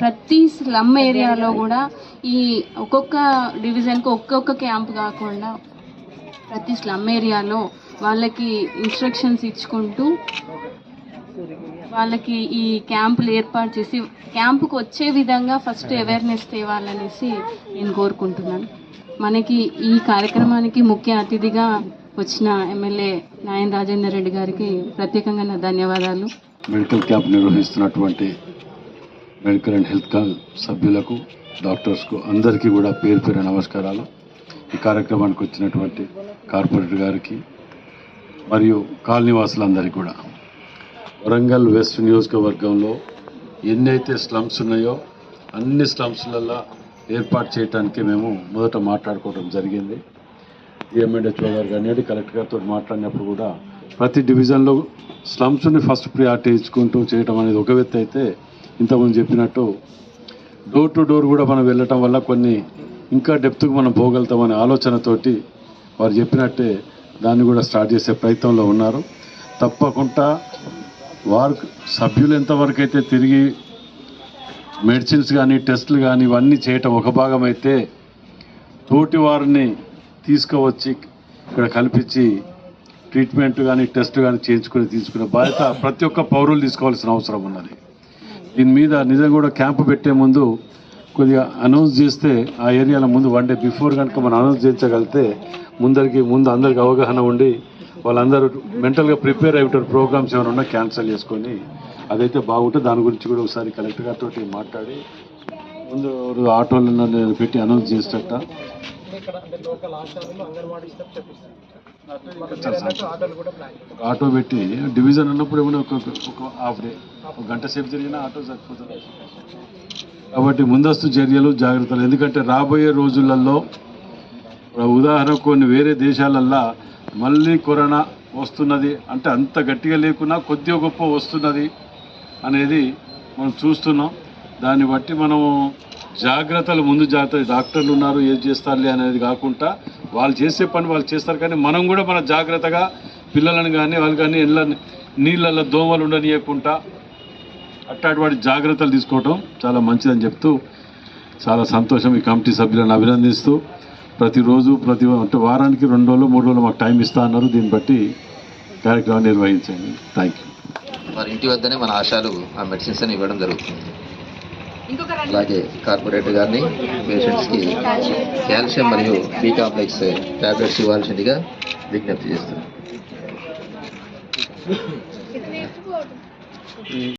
ప్రతి స్లమ్ ఏరియాలో కూడా ఈ ఒక్కొక్క డివిజన్కి ఒక్కొక్క క్యాంప్ కాకుండా ప్రతి స్లమ్ ఏరియాలో వాళ్ళకి ఇన్స్ట్రక్షన్స్ ఇచ్చుకుంటూ వాళ్ళకి ఈ క్యాంపులు ఏర్పాటు చేసి క్యాంపుకు వచ్చే విధంగా ఫస్ట్ అవేర్నెస్ తేవాలనేసి నేను కోరుకుంటున్నాను. మనకి ఈ కార్యక్రమానికి ముఖ్య అతిథిగా వచ్చిన ఎమ్మెల్యే నాయన్ రాజేందర్ రెడ్డి గారికి ప్రత్యేకంగా నా ధన్యవాదాలు. మెడికల్ క్యాంప్ నిర్వహిస్తున్నటువంటి మెడికల్ అండ్ హెల్త్ కా- సభ్యులకు డాక్టర్స్కు అందరికీ కూడా పేరు పేరు నమస్కారాలు. ఈ కార్యక్రమానికి వచ్చినటువంటి కార్పొరేటర్ గారికి మరియు కాలనీవాసులందరికీ కూడా. వరంగల్ వెస్ట్ నియోజకవర్గంలో ఎన్నైతే స్లమ్స్ ఉన్నాయో అన్ని స్లమ్స్లలో ఏర్పాటు చేయడానికి మేము మొదట మాట్లాడుకోవడం జరిగింది. డిఎంఎండ్హెచ్ఓ గారు కానీ కలెక్టర్ గారితో మాట్లాడినప్పుడు కూడా ప్రతి డివిజన్లో స్లమ్స్ని ఫస్ట్ ప్రియారిటీ ఇచ్చుకుంటూ చేయడం అనేది ఒక వ్యక్తి అయితే ఇంతకుముందు చెప్పినట్టు డోర్ టు డోర్ కూడా మనం వెళ్ళటం వల్ల కొన్ని ఇంకా డెప్త్కు మనం పోగలుగుతామనే ఆలోచనతోటి వారు చెప్పినట్టే దాన్ని కూడా స్టార్ట్ చేసే ప్రయత్నంలో ఉన్నారు. తప్పకుండా వారు సభ్యులు ఎంతవరకు అయితే తిరిగి మెడిసిన్స్ కానీ టెస్టులు కానీ ఇవన్నీ చేయటం ఒక భాగం అయితే తోటి వారిని తీసుకువచ్చి ఇక్కడ కల్పించి ట్రీట్మెంట్ కానీ టెస్ట్ కానీ చేయించుకుని తీసుకునే బాధ్యత ప్రతి ఒక్క పౌరులు తీసుకోవాల్సిన అవసరం ఉన్నది. దీని మీద నిజంగా కూడా క్యాంపు పెట్టే ముందు కొద్దిగా అనౌన్స్ చేస్తే ఆ ఏరియాలో ముందు వన్ డే బిఫోర్ కనుక మనం అనౌన్స్ చేయించగలిగితే ముందరికి ముందు అందరికి అవగాహన ఉండి వాళ్ళందరూ మెంటల్గా ప్రిపేర్ అయ్యేటువంటి ప్రోగ్రామ్స్ ఏమైనా ఉన్నా క్యాన్సిల్ చేసుకొని అదైతే బాగుంటుంది దాని గురించి కూడా ఒకసారి కలెక్టర్ గారితో మాట్లాడి ముందు ఆటోలను పెట్టి అనౌన్స్ చేసేట ఆటో పెట్టి డివిజన్ ఉన్నప్పుడు ఏమైనా ఒక ఒక హాఫ్ డే ఒక గంట సేపు తిరిగినా ఆటో సరిపోతుంది. కాబట్టి ముందస్తు చర్యలు జాగ్రత్తలు. ఎందుకంటే రాబోయే రోజులలో ఉదాహరణ కొన్ని వేరే దేశాలల్లో మళ్ళీ కరోనా వస్తున్నది అంటే అంత గట్టిగా లేకున్నా కొద్దిగా గొప్ప వస్తున్నది అనేది మనం చూస్తున్నాం. దాన్ని బట్టి మనం జాగ్రత్తలు ముందు జాగ్రత్త డాక్టర్లు ఉన్నారు ఏం చేస్తారులే అనేది కాకుండా వాళ్ళు చేసే పని వాళ్ళు చేస్తారు కానీ మనం కూడా మన జాగ్రత్తగా పిల్లలను కానీ వాళ్ళు కానీ ఇళ్ళ నీళ్ళల్లో దోమలు ఉండనియకుండా అట్టాటి వాటి జాగ్రత్తలు తీసుకోవటం చాలా మంచిదని చెప్తూ చాలా సంతోషం ఈ కమిటీ సభ్యులను అభినందిస్తూ ప్రతిరోజు ప్రతి అంటే వారానికి రెండు రోజులు మూడు రోజులు మాకు టైం ఇస్తా అన్నారు. దీన్ని బట్టి కార్యక్రమం నిర్వహించండి. థ్యాంక్ యూ వారి ఇంటి వద్దనే మన ఆశాలు ఆ మెడిసిన్స్ అని ఇవ్వడం జరుగుతుంది. అలాగే కార్పొరేటర్ గారిని పేషెంట్స్కి కాల్షియం మరియు బీ కాంప్లెక్స్ టాబ్లెట్స్ ఇవ్వాల్సిందిగా విజ్ఞప్తి చేస్తున్నాం